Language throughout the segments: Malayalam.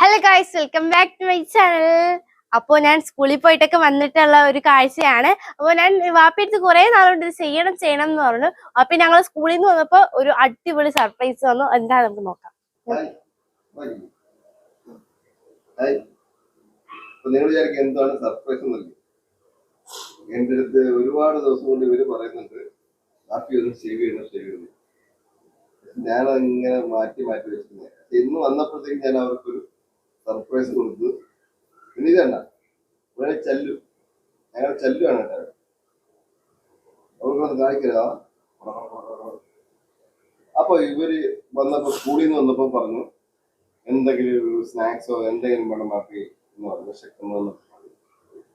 Hello guys welcome back to my channel അപ്പോൾ ഞാൻ സ്കൂളിൽ പോയിട്ടൊക്കെ വന്നിട്ടുള്ള ഒരു കാഴ്ചയാണ്. അപ്പോൾ ഞാൻ വാപ്പിയെടുത്ത് കുറേ നാളുകൊണ്ട് ഇത് ചെയ്യണം ചെയ്യണം എന്ന് പറഞ്ഞു. അപ്പൊ ഞങ്ങൾ സ്കൂളിൽ നിന്ന് വന്നപ്പോൾ ഒരു അടിപൊളി സർപ്രൈസ് വന്നു. എന്താ നമുക്ക് നോക്കാം. എന്താണ് സർപ്രൈസ് എന്റെ അടുത്ത് ഒരുപാട് ദിവസം കൊണ്ട് ഇവർ പറയുന്നുണ്ട് ഹാപ്പി ഒന്ന് സേവ് ചെയ്യണം സേവ് ചെയ്യണം. ഞാൻ ഇങ്ങനെ മാറ്റി മാറ്റി വെച്ചിരുന്നത് ഇന്ന് വന്നപ്പോഴത്തേക്ക് ഞാൻ അവർക്കൊരു സർപ്രൈസ് കൊടുത്തു. പിന്നെ ഇതണ്ട ഇവിടെ ചല്ലു. ഞങ്ങൾ ചല്ലുവാണ് കേട്ടോ. അവർക്കൊന്ന് കാണിക്കരുതാ. അപ്പൊ ഇവർ വന്നപ്പോ സ്കൂളിൽ നിന്ന് വന്നപ്പോ പറഞ്ഞു എന്തെങ്കിലും ഒരു സ്നാക്സോ എന്തെങ്കിലും വേണം മാറ്റി എന്ന് പറഞ്ഞു.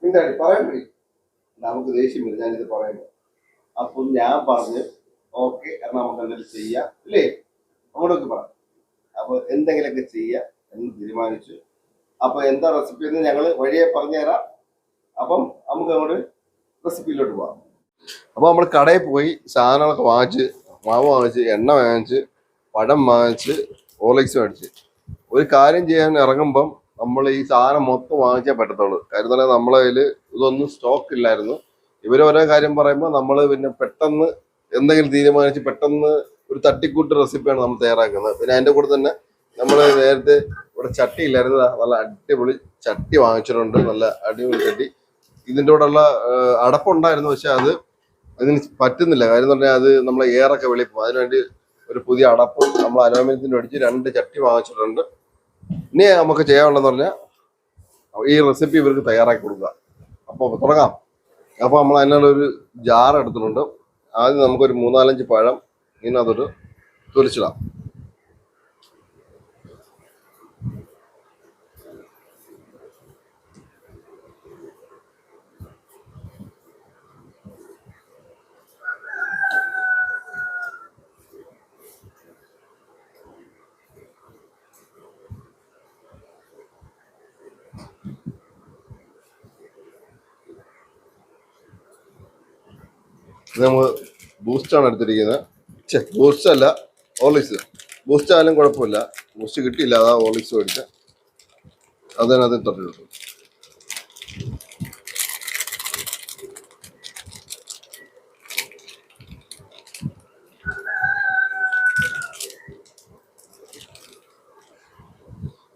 പിന്നെ പറയാൻ പോയി. നമുക്ക് ദേഷ്യം വരും. ഞാനിത് പറയുന്നത് അപ്പൊ ഞാൻ പറഞ്ഞ് ഓക്കെ നമുക്ക് എന്തെങ്കിലും ചെയ്യാം. ഇല്ലേ? അങ്ങോട്ടൊക്കെ പറ. അപ്പൊ എന്തെങ്കിലുമൊക്കെ ചെയ്യാം. എന്ന് തീരുമാനിച്ചു. അപ്പൊ എന്താ റെസിപ്പി എന്ന് ഞങ്ങൾ വഴിയെ പറഞ്ഞുതരാം. അപ്പം നമുക്ക് അങ്ങോട്ട് റെസിപ്പിയിലോട്ട് പോവാം. അപ്പൊ നമ്മൾ കടയിൽ പോയി സാധനങ്ങളൊക്കെ വാങ്ങിച്ച് മാവ് വാങ്ങിച്ച് എണ്ണ വാങ്ങിച്ച് പഴം വാങ്ങിച്ച് ഓർലിക്സ് മേടിച്ച്. ഒരു കാര്യം ചെയ്യാൻ ഇറങ്ങുമ്പം നമ്മൾ ഈ സാധനം മൊത്തം വാങ്ങിച്ചേ പറ്റത്തുള്ളൂ. കാര്യം തന്നെ നമ്മളെ കയ്യിൽ ഇതൊന്നും സ്റ്റോക്ക് ഇല്ലായിരുന്നു. ഇവർ ഓരോ കാര്യം പറയുമ്പോൾ നമ്മൾ പിന്നെ പെട്ടെന്ന് എന്തെങ്കിലും തീരുമാനിച്ച് പെട്ടെന്ന് ഒരു തട്ടിക്കൂട്ട് റെസിപ്പിയാണ് നമ്മൾ തയ്യാറാക്കുന്നത്. പിന്നെ അതിന്റെ കൂടെ തന്നെ നമ്മൾ നേരത്തെ ഇവിടെ ചട്ടി ഇല്ലായിരുന്നു നല്ല അടിപൊളി ചട്ടി വാങ്ങിച്ചിട്ടുണ്ട്. നല്ല അടിപൊളി ചട്ടി. ഇതിന്റെ കൂടെയുള്ള അടപ്പുണ്ടായിരുന്നു. പക്ഷെ അത് അതിന് പറ്റുന്നില്ല. കാര്യം എന്ന് പറഞ്ഞാൽ അത് നമ്മളെ എയറൊക്കെ വെളിയിൽ പോകും. അതിനുവേണ്ടി ഒരു പുതിയ അടപ്പ് നമ്മൾ അലുമിനിയത്തിന് അടിച്ച് രണ്ട് ചട്ടി വാങ്ങിച്ചിട്ടുണ്ട്. ഇനി നമുക്ക് ചെയ്യാനുള്ളതെന്ന് പറഞ്ഞാൽ ഈ റെസിപ്പി ഇവർക്ക് തയ്യാറാക്കി കൊടുക്കുക. അപ്പോൾ തുടങ്ങാം. അപ്പോൾ നമ്മൾ അതിനുള്ള ഒരു ജാർ എടുത്തിട്ടുണ്ട്. ആദ്യം നമുക്കൊരു മൂന്നാലഞ്ച് പഴം ഇതിനകത്തൊരു തൊലിച്ചിടാം. ഇത് നമ്മൾ ബൂസ്റ്റാണ് എടുത്തിരിക്കുന്നത്. ചെ ബൂസ്റ്റ് അല്ല ഓർലിക്സ് ബൂസ്റ്റ് ആയാലും കുഴപ്പമില്ല. ബൂസ്റ്റ് കിട്ടിയില്ല അതാ ഓർലിക്സ് മേടിച്ച. അതിനകത്ത് തൊട്ടിട്ടു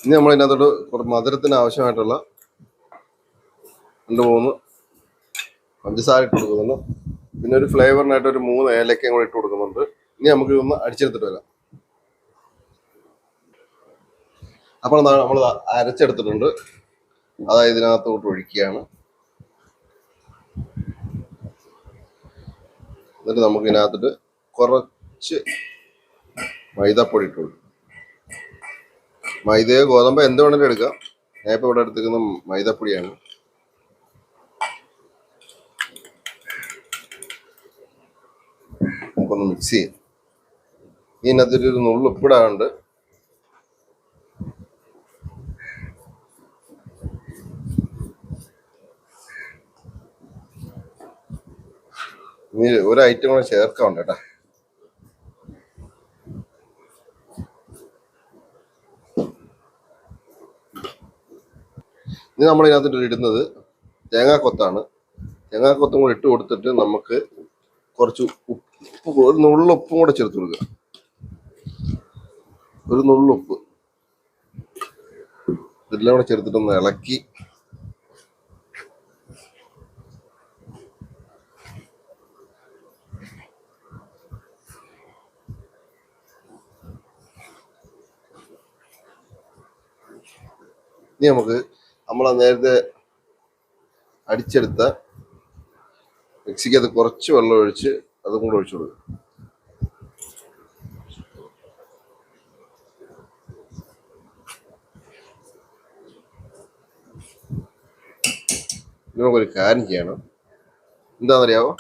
ഇനി നമ്മൾ ഇതിനകത്തോട്ട് മധുരത്തിന് ആവശ്യമായിട്ടുള്ള രണ്ട് മൂന്ന് പഞ്ചസാര ഇട്ട് കൊടുക്കുന്നുണ്ട്. പിന്നെ ഒരു ഫ്ലേവറിനായിട്ട് ഒരു മൂന്ന് ഏലക്കയും കൂടെ ഇട്ട് കൊടുക്കുന്നുണ്ട്. ഇനി നമുക്ക് ഇതൊന്ന് അടിച്ചെടുത്തിട്ട് വരാം. അപ്പോൾ നമ്മൾ അരച്ചെടുത്തിട്ടുണ്ട്. അതായത് ഇതിനകത്തോട്ട് ഒഴിക്കുകയാണ്. എന്നിട്ട് നമുക്ക് ഇതിനകത്തിട്ട് കുറച്ച് മൈദപ്പൊടി ഇട്ട് കൊടുക്കും. മൈദയോ ഗോതമ്പോ എന്ത് വേണമെങ്കിലും എടുക്കാം. ഞാൻ ഇപ്പോൾ ഇവിടെ എടുത്തിരിക്കുന്ന മൈദപ്പൊടിയാണ്. നമുക്കൊന്ന് മിക്സ് ചെയ്യും ഇതിനകത്തൊരു ഒരു നുള്ളു ഉപ്പിടാറുണ്ട് ഇനി ഒരു ഐറ്റം കൂടെ ചേർക്കാറുണ്ട് കേട്ടാ. ഇനി നമ്മൾ ഇതിനകത്തിട്ട് ഇടുന്നത് തേങ്ങാക്കൊത്താണ്. തേങ്ങാക്കൊത്തും കൂടെ ഇട്ട് കൊടുത്തിട്ട് നമുക്ക് കുറച്ച് ഉപ്പ് ഒരു നുള്ളുപ്പും കൂടെ ചേർത്ത് കൊടുക്കുക. ഒരു നുള്ളുപ്പ് ഇതെല്ലാം കൂടെ ചേർത്തിട്ടൊന്ന് ഇളക്കി. ഇനി നമുക്ക് നമ്മൾ നേരത്തെ അടിച്ചെടുത്ത മിക്സിക്കകത്ത് കുറച്ച് വെള്ളം ഒഴിച്ച് അതും കൂടെ ഒഴിച്ചു കൊടുക്കുക നമുക്കൊരു കാര്യം ചെയ്യണം. എന്താണെന്നറിയാവോ?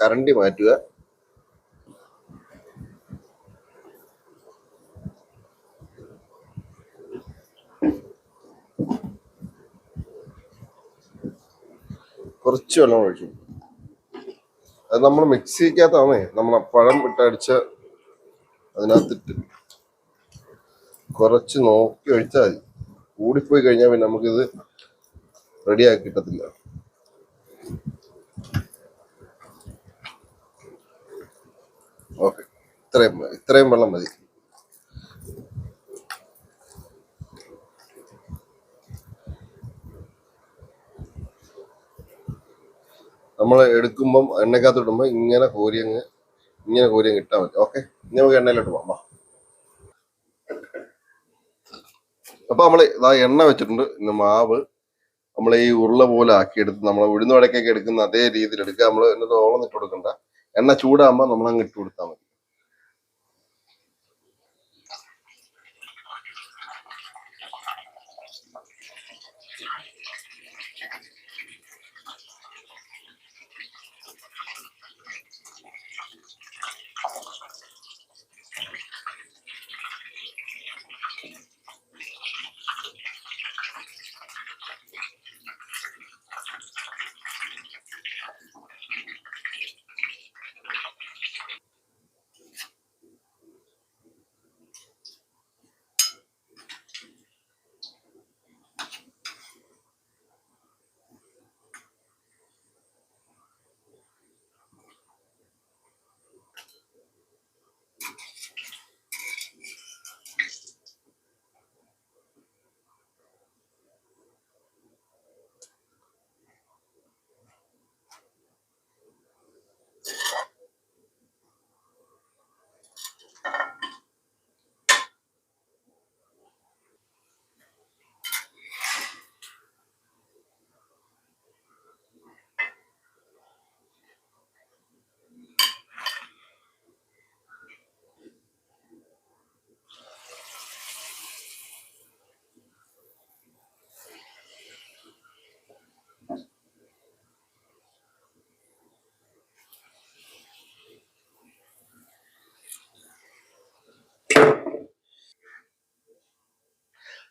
കറണ്ടി മാറ്റുക. കുറച്ച് വെള്ളം ഒഴിച്ചു അത് നമ്മൾ മിക്സിക്കകത്താണേ നമ്മൾ പഴം ഇട്ടടിച്ച് അതിനകത്തിട്ട് കുറച്ച് നോക്കി ഒഴിച്ചാൽ മതി. കൂടിപ്പോയി കഴിഞ്ഞാൽ പിന്നെ നമുക്കിത് റെഡിയാക്കി കിട്ടത്തില്ല. ഓക്കെ. ഇത്രയും. ഇത്രയും വെള്ളം മതി. നമ്മൾ എടുക്കുമ്പം എണ്ണക്കകത്ത് ഇടുമ്പോൾ ഇങ്ങനെ കോരിയങ്ങ് ഇങ്ങനെ കോരിയങ്ങ് ഇട്ടാൽ മതി. ഓക്കെ ഇനി നമുക്ക് എണ്ണയിലോട്ട് പോകാം വാ. നമ്മൾ ഇതാ എണ്ണ വെച്ചിട്ടുണ്ട്. ഇന്ന് മാവ് നമ്മൾ ഈ ഉരുള പോലെ ആക്കി എടുത്ത് നമ്മൾ ഉഴുന്നുവടക്കൊക്കെ എടുക്കുന്ന അതേ രീതിയിൽ എടുക്കുക. നമ്മൾ എന്നിട്ട് ഓളം ഇട്ട് കൊടുക്കണ്ട. എണ്ണ ചൂടാകുമ്പോൾ നമ്മളങ്ങ് ഇട്ട് കൊടുത്താൽ മതി.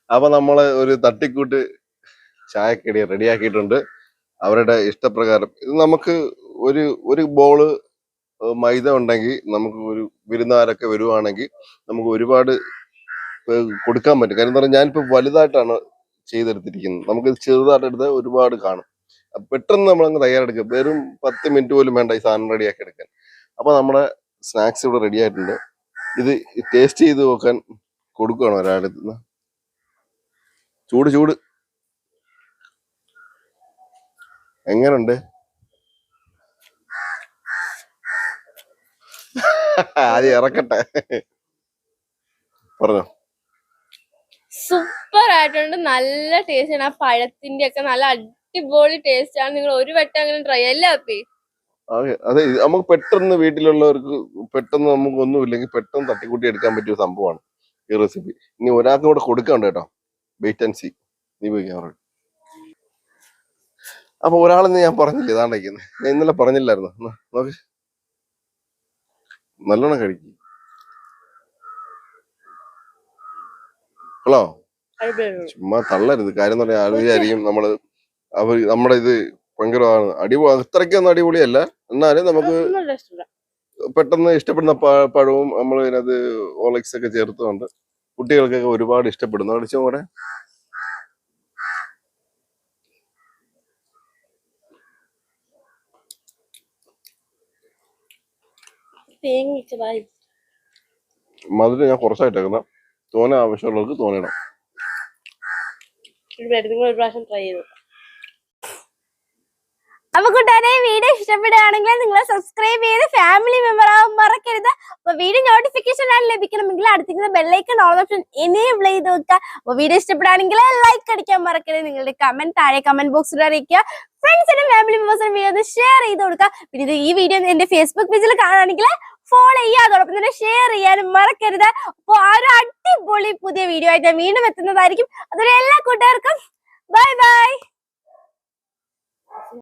അപ്പൊ നമ്മൾ ഒരു തട്ടിക്കൂട്ട് ചായക്കടി റെഡിയാക്കിയിട്ടുണ്ട്. അവരുടെ ഇഷ്ടപ്രകാരം. ഇത് നമുക്ക് ഒരു ഒരു ബോൾ മൈദ ഉണ്ടെങ്കിൽ നമുക്ക് ഒരു വിരുന്നുകാരൊക്കെ വരുവാണെങ്കിൽ നമുക്ക് ഒരുപാട് കൊടുക്കാൻ പറ്റും. കാര്യം എന്താ പറയുക ഞാനിപ്പോ വലുതായിട്ടാണ് ചെയ്തെടുത്തിരിക്കുന്നത്. നമുക്ക് ചെറുതായിട്ട് എടുത്താൽ ഒരുപാട് കാണും. പെട്ടെന്ന് നമ്മളങ്ങ് തയ്യാറെടുക്കുക. വെറും പത്ത് മിനിറ്റ് പോലും വേണ്ട ഈ സാധനം റെഡിയാക്കി എടുക്കാൻ. അപ്പൊ നമ്മുടെ സ്നാക്സ് ഇവിടെ റെഡി ആയിട്ടുണ്ട് ഇത് ടേസ്റ്റ് ചെയ്ത് നോക്കാൻ കൊടുക്കുകയാണ് ഒരാളടുത്ത് നിന്ന് ചൂട് ചൂട്. എങ്ങനുണ്ട്? ആദ്യം ഇറക്കട്ടെ. പറഞ്ഞോ. സൂപ്പർ ആയിട്ടുണ്ട്. നല്ല ടേസ്റ്റ് ആണ്. ആ പഴത്തിന്റെ ഒക്കെ നല്ല അടിപൊളി ടേസ്റ്റ് ആണ്. നിങ്ങൾ ഒരു വട്ടം അങ്ങനെ ട്രൈ അല്ലേ അപ്പി? അതെ നമുക്ക് പെട്ടെന്ന് വീട്ടിലുള്ളവർക്ക് പെട്ടെന്ന് നമുക്ക് ഒന്നും ഇല്ലെങ്കിൽ പെട്ടെന്ന് തട്ടിക്കൂട്ടി എടുക്കാൻ പറ്റിയ സംഭവമാണ് ഈ റെസിപ്പി ഇനി ഒരാൾക്ക് കൂടെ കൊടുക്കണ്ട കേട്ടോ. വെയിറ്റ് ആൻഡ് സി നീ പോയി ക്യാമറ അപ്പൊ ഒരാളെന്ന് ഞാൻ പറഞ്ഞില്ല ഇതാണ്ടിരിക്കുന്നത് ഞാൻ ഇന്നലെ പറഞ്ഞില്ലായിരുന്നു. നോക്ക്. നല്ലോണം കഴിക്കും ഹലോ? ചുമ്മാ തള്ളരുത്. കാര്യം എന്ന് പറഞ്ഞാൽ ആൾ വിചാരിക്കും നമ്മൾ അവർ നമ്മുടെ ഇത് ഭയങ്കരമാണ്. അടിപൊളി അത്രയ്ക്കൊന്നും അടിപൊളിയല്ല. എന്നാലും നമുക്ക് പെട്ടെന്ന് ഇഷ്ടപ്പെടുന്ന പഴവും നമ്മൾ ഇതിനകത്ത് ഓലക്സ് ഒക്കെ ചേർത്തുകൊണ്ട് കുട്ടികൾക്കൊക്കെ ഒരുപാട് ഇഷ്ടപ്പെടുന്നു. അടിച്ചു കൂടെ മധുര ഞാൻ കുറച്ചായിട്ടേക്കുന്ന തോനെ ആവശ്യമുള്ളവർക്ക് തോന്നിയിടാം ഒരു പ്രാവശ്യം ട്രൈ ചെയ്തു. അപ്പൊ കൂട്ടുകാരെ വീഡിയോ ഇഷ്ടപ്പെടുകയാണെങ്കിൽ നിങ്ങൾ സബ്സ്ക്രൈബ് ചെയ്ത് ഫാമിലി മെമ്പർ ആവാൻ മറക്കരുത്. അപ്പൊ വീഡിയോ നോട്ടിഫിക്കേഷൻ ആണ് ലഭിക്കണമെങ്കിൽ അടുത്തിരിക്കുന്ന ബെല്ലൈക്കൺ ഓൾ ഓപ്ഷൻ എനേബിൾ ചെയ്ത് വെക്കുക. അപ്പൊ വീഡിയോ ഇഷ്ടപ്പെടുകയാണെങ്കിൽ ലൈക്ക് അടിക്കാൻ മറക്കരുത്. നിങ്ങളുടെ കമന്റ് താഴെ കമന്റ് ബോക്സിൽ അറിയിക്കുക. ഫ്രണ്ട്സിനും ഫാമിലി മെമ്പേഴ്സിനും വീഡിയോ ഒന്ന് ഷെയർ ചെയ്ത് കൊടുക്കുക. പിന്നെ ഈ വീഡിയോ എന്റെ ഫേസ്ബുക്ക് പേജിൽ കാണുകയാണെങ്കിൽ ഫോളോ ചെയ്യുക. അതോടൊപ്പം തന്നെ ഷെയർ ചെയ്യാനും മറക്കരുത്. അപ്പോൾ ആ ഒരു അടിപൊളി പുതിയ വീഡിയോ ആയിട്ട് വീണ്ടും എത്തുന്നതായിരിക്കും. അതുപോലെ എല്ലാ കൂട്ടുകാർക്കും ബൈ ബൈ